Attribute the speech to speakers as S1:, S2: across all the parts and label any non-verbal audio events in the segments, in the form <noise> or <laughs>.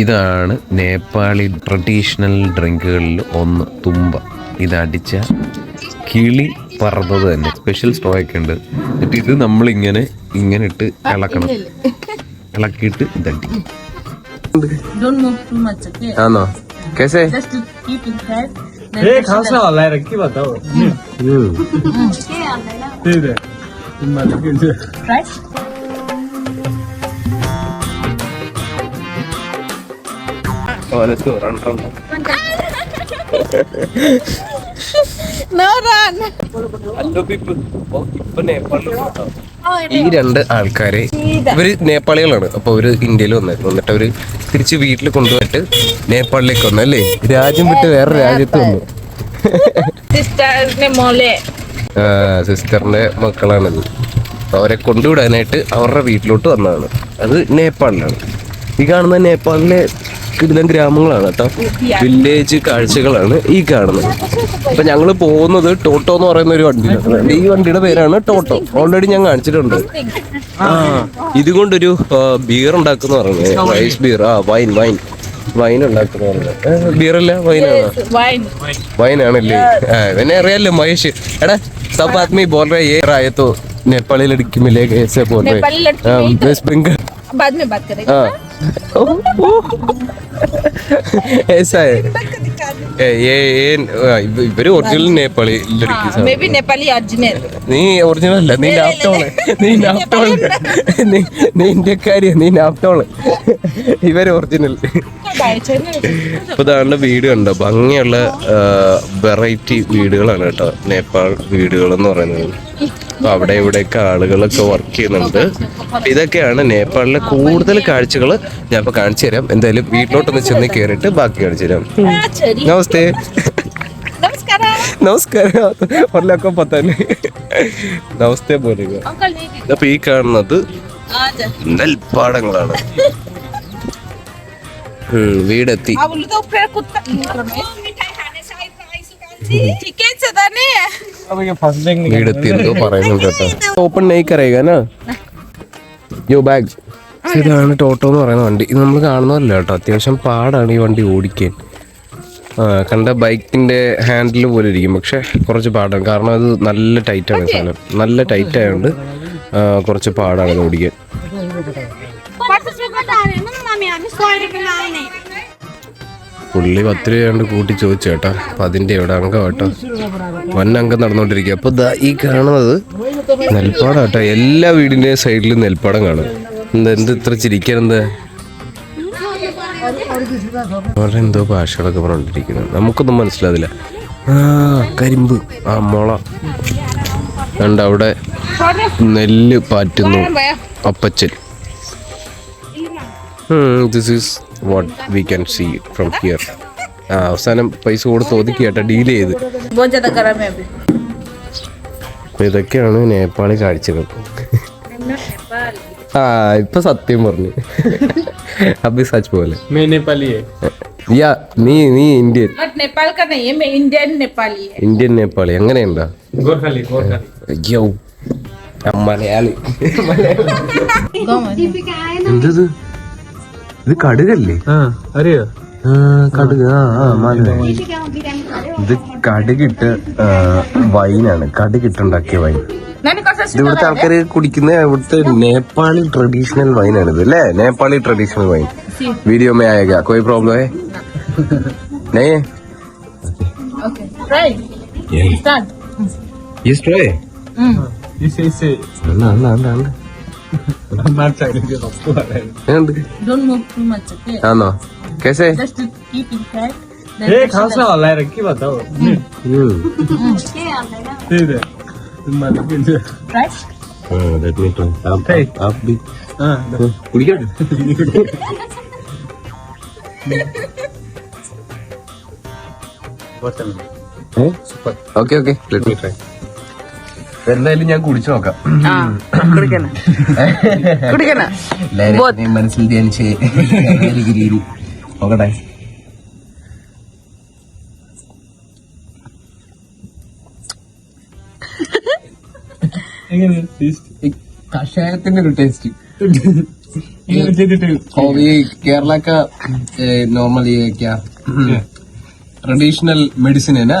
S1: ഇതാണ് നേപ്പാളി ട്രഡീഷണൽ ഡ്രിങ്കുകളിൽ ഒന്ന് തുമ്പ. ഇതടിച്ച കിളി പറന്നത് തന്നെ. സ്പെഷ്യൽ സ്ട്രോ ഒക്കെ ഉണ്ട്. എന്നിട്ട് ഇത് നമ്മളിങ്ങനെ ഇങ്ങനെ ഇട്ട് ഇളക്കണം. ഇളക്കിയിട്ട് ഇതടി? ആണോ കേസേ?
S2: Just No run.
S1: ഈ രണ്ട് ആൾക്കാരെ ഇവർ നേപ്പാളികളാണ്. അപ്പൊ അവർ ഇന്ത്യയിൽ വന്നായിരുന്നു എന്നിട്ട് അവർ തിരിച്ച് വീട്ടിൽ കൊണ്ടുപോയിട്ട് നേപ്പാളിലേക്ക് വന്നു അല്ലേ? രാജ്യം വിട്ട് വേറെ രാജ്യത്ത് വന്നു. സിസ്റ്ററിന്റെ മക്കളാണത്. അവരെ കൊണ്ടുവിടാനായിട്ട് അവരുടെ വീട്ടിലോട്ട് വന്നതാണ്. അത് നേപ്പാളിലാണ്. ഈ കാണുന്ന നേപ്പാളിലെ ഇതെല്ലാം ഗ്രാമങ്ങളാണ് കേട്ടോ. വില്ലേജ് കാഴ്ചകളാണ് ഈ കാണുന്നത്. അപ്പൊ ഞങ്ങൾ പോകുന്നത് ടോട്ടോ എന്ന് പറയുന്ന ഒരു വണ്ടിയിലാണ്. ഈ വണ്ടിയുടെ പേരാണ് ടോട്ടോ. ഓൾറെഡി ഞാൻ കാണിച്ചിട്ടുണ്ട്. ആ ഇതുകൊണ്ടൊരു ബിയർ ഉണ്ടാക്കുന്ന പറഞ്ഞത്. റൈസ് ബിയർ ആ വൈൻ വൈൻ വൈൻ ഉണ്ടാക്കുന്ന ബിയറല്ല വൈനാണ് വൈനാണല്ലേ എന്നെ അറിയാലോ മഹേഷ്. എടാ സബ് ആദ്മി ബോൾ
S2: ഏറായത്തോ നേപ്പാളിൽ
S1: അടിക്കുമില്ലേ
S2: കേസ് പോലെ
S1: വെസ്റ്റ് ബംഗാൾ.
S2: बाद में बात करेंगे
S1: ऐसा है ये ये ഇവർ original Nepali
S2: maybe Nepali Arjunan
S1: നീ ഒറിജിനൽ അല്ല നീ നാപ്റ്റോൾ നീ നാപ്റ്റോൾ <laughs> നീ നീ ഇന്ത്യക്കാരിയ നീ നാപ്റ്റോൾ ഇവർ ഒറിജിനൽ ഇപ്പൊ താങ്കളുടെ വീട് കണ്ടോ? ഭംഗിയുള്ള വെറൈറ്റി വീടുകളാണ് കേട്ടോ. നേപ്പാൾ വീടുകൾ എന്ന് പറയുന്നത്. അവിടെ ഇവിടെയൊക്കെ ആളുകളൊക്കെ വർക്ക് ചെയ്യുന്നുണ്ട്. ഇതൊക്കെയാണ് നേപ്പാളിലെ കൂടുതൽ കാഴ്ചകൾ ഞാൻ ഇപ്പൊ കാണിച്ചു തരാം. എന്തായാലും വീട്ടിലോട്ടൊന്ന് ചെന്ന് കയറിയിട്ട് ബാക്കി കാണിച്ചു തരാം. നമസ്തേ.
S2: നമസ്കാരം.
S1: നമസ്തേ പോലെ അപ്പൊ ഈ കാണുന്നത് നെൽപ്പാടങ്ങളാണ്. <laughs> വീടെത്തി. ഓപ്പൺ നെയ് കറിയുക യോ ബാഗ് ഇതാണ് ടോട്ടോ എന്ന് പറയുന്ന വണ്ടി. ഇത് നമ്മൾ കാണുന്നതല്ല കേട്ടോ. അത്യാവശ്യം പാടാണ് ഈ വണ്ടി ഓടിക്കാൻ. ആ കണ്ട ബൈക്കിന്റെ ഹാൻഡിൽ പോലെ ഇരിക്കും. പക്ഷെ കുറച്ച് പാടാണ്. കാരണം അത് നല്ല ടൈറ്റാണ് ആണ് സാധനം. നല്ല ടൈറ്റ് ആയതുകൊണ്ട് കുറച്ച് പാടാണ് ഇത് ഓടിക്കാൻ. പുള്ളി പത്ത് രൂപ കൊണ്ട് കൂട്ടി ചോദിച്ചു കേട്ടോ. അപ്പൊ അതിന്റെ ഇവിടെ അംഗം കേട്ടോ. വൻ അംഗം നടന്നുകൊണ്ടിരിക്കുക. അപ്പൊ ദാ ഈ കാണുന്നത് നെൽപ്പാടം കേട്ടോ. എല്ലാ വീടിന്റെ സൈഡിലും നെൽപ്പാടം കാണും. എന്താ എന്ത് ഇത്ര ചിരിക്കണെന്ത് അവരുടെ എന്തോ ഭാഷകളൊക്കെ പറഞ്ഞോണ്ടിരിക്കുന്നത് നമുക്കൊന്നും മനസ്സിലാവില്ല. ആ കരിമ്പ്. ആ മുള. കണ്ട അവിടെ നെല്ല് പാറ്റുന്നു അപ്പച്ചൻ. This is what we can see from here അവസാനം പൈസ കൊടുത്ത് ഒതുക്കി കേട്ടോ ഡീൽ ചെയ്ത്. ഇതൊക്കെയാണ് നേപ്പാളി കാഴ്ചകൾ. ആ ഇപ്പൊ സത്യം പറഞ്ഞു. അബി സാച്ച് പോലെ യാ നീ നീ ഇന്ത്യൻ. ഇന്ത്യൻ നേപ്പാളി
S3: അങ്ങനെയുണ്ടോ?
S1: അയ്യോ മലയാളി. ഇത് കടുകല്ലേ? അറിയോ? കടുക. ആ ഇത് കടുകിട്ട് വൈനാണ്. കടുകിട്ടുണ്ടാക്കിയ വൈൻ. ഇവിടുത്തെ ആൾക്കാർ കുടിക്കുന്ന ഇവിടുത്തെ നേപ്പാളി ട്രഡീഷണൽ വൈനാണ് ഇത് അല്ലേ? Nepali traditional wine. വീഡിയോ മേ
S2: ആയ കോയി പ്രോബ്ലം
S1: ഹേ നേ?
S3: യെസ് ട്രൈ
S1: അല്ല അല്ല അല്ല അല്ല.
S3: मार चाहिए सबको आ रहा है
S1: എങ്ങനുണ്ട്?
S2: Don't move too much okay
S1: ആന്നോ കേസേ
S2: just to keep in head
S3: ए खास वाला है रखी बताओ
S1: ഉം.
S3: ठीक है मालिक
S2: right
S1: ആ, let me try. എന്തായാലും ഞാൻ കുടിച്ചു നോക്കാം.
S2: കുടിക്കണം കുടിക്കണം
S1: മനസ്സിൽ ധ്യാനിച്ച് രീതി നോക്കട്ടെ കഷായത്തിന്റെ ഒരു ടേസ്റ്റ്
S3: ഈ കേരളക്ക
S1: നോർമൽ ട്രഡീഷണൽ മെഡിസിൻ എന്നാ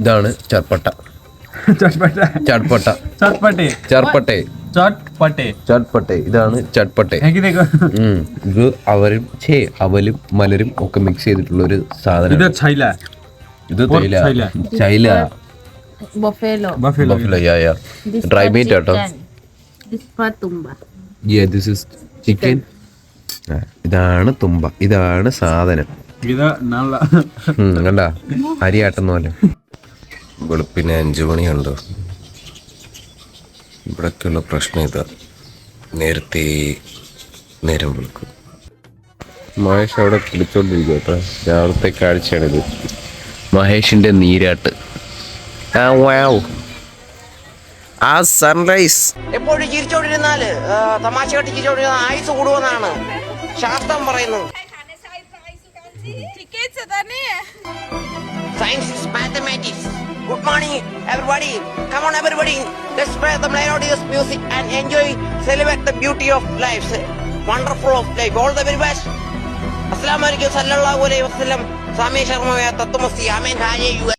S1: ഇതാണ് ചർപ്പട്ട.
S3: ചട്പട്ട
S1: ഇതാണ് ചട്പട്ടേ ഇത് അവരും ഛേ അവലും മലരും ഒക്കെ മിക്സ് ചെയ്തിട്ടുള്ള ഒരു സാധനം
S3: ഇത്
S1: തൈല.
S3: ചൈല.
S1: ഡ്രൈ മീറ്റ് ആട്ടോ. ചിക്കൻ ഇതാണ് തുമ്പ ഇതാണ് സാധനം. കണ്ട? അരി ആട്ടുന്ന പോലെ. വെളുപ്പിന് അഞ്ചു മണിയുണ്ട്. ഇവിടൊക്കെയുള്ള പ്രശ്നം ഇതാ. നേരത്തെ നേരം വിളിക്കും. മഹേഷ് അവിടെ കുളിച്ചോണ്ടിരിക്കും കേട്ടോ. രാവിലത്തെ കാഴ്ചയാണിത് മഹേഷിന്റെ നീരാട്ട്. ആ വാവ് ആ സൺറൈസ്
S4: എപ്പോഴും ചിരിച്ചോണ്ടിരുന്നാൽ തമാശ തമാശയായിട്ട് ചിരിച്ചോണ്ടിരുന്ന ആയുസ് കൂടുമെന്നാണ്. ശാസ്ത്രം പറയുന്നു? Science mathematics good morning everybody come on everybody let's play the melodious music and enjoy celebrate the beauty of life wonderful of life all the very best അസ്സലാമു അലൈക്കും സല്ലല്ലാഹു അലൈഹി വസല്ലം സ്വാമി ശർമ്മ തത്വമസി ആമീൻ ഹാജെ യു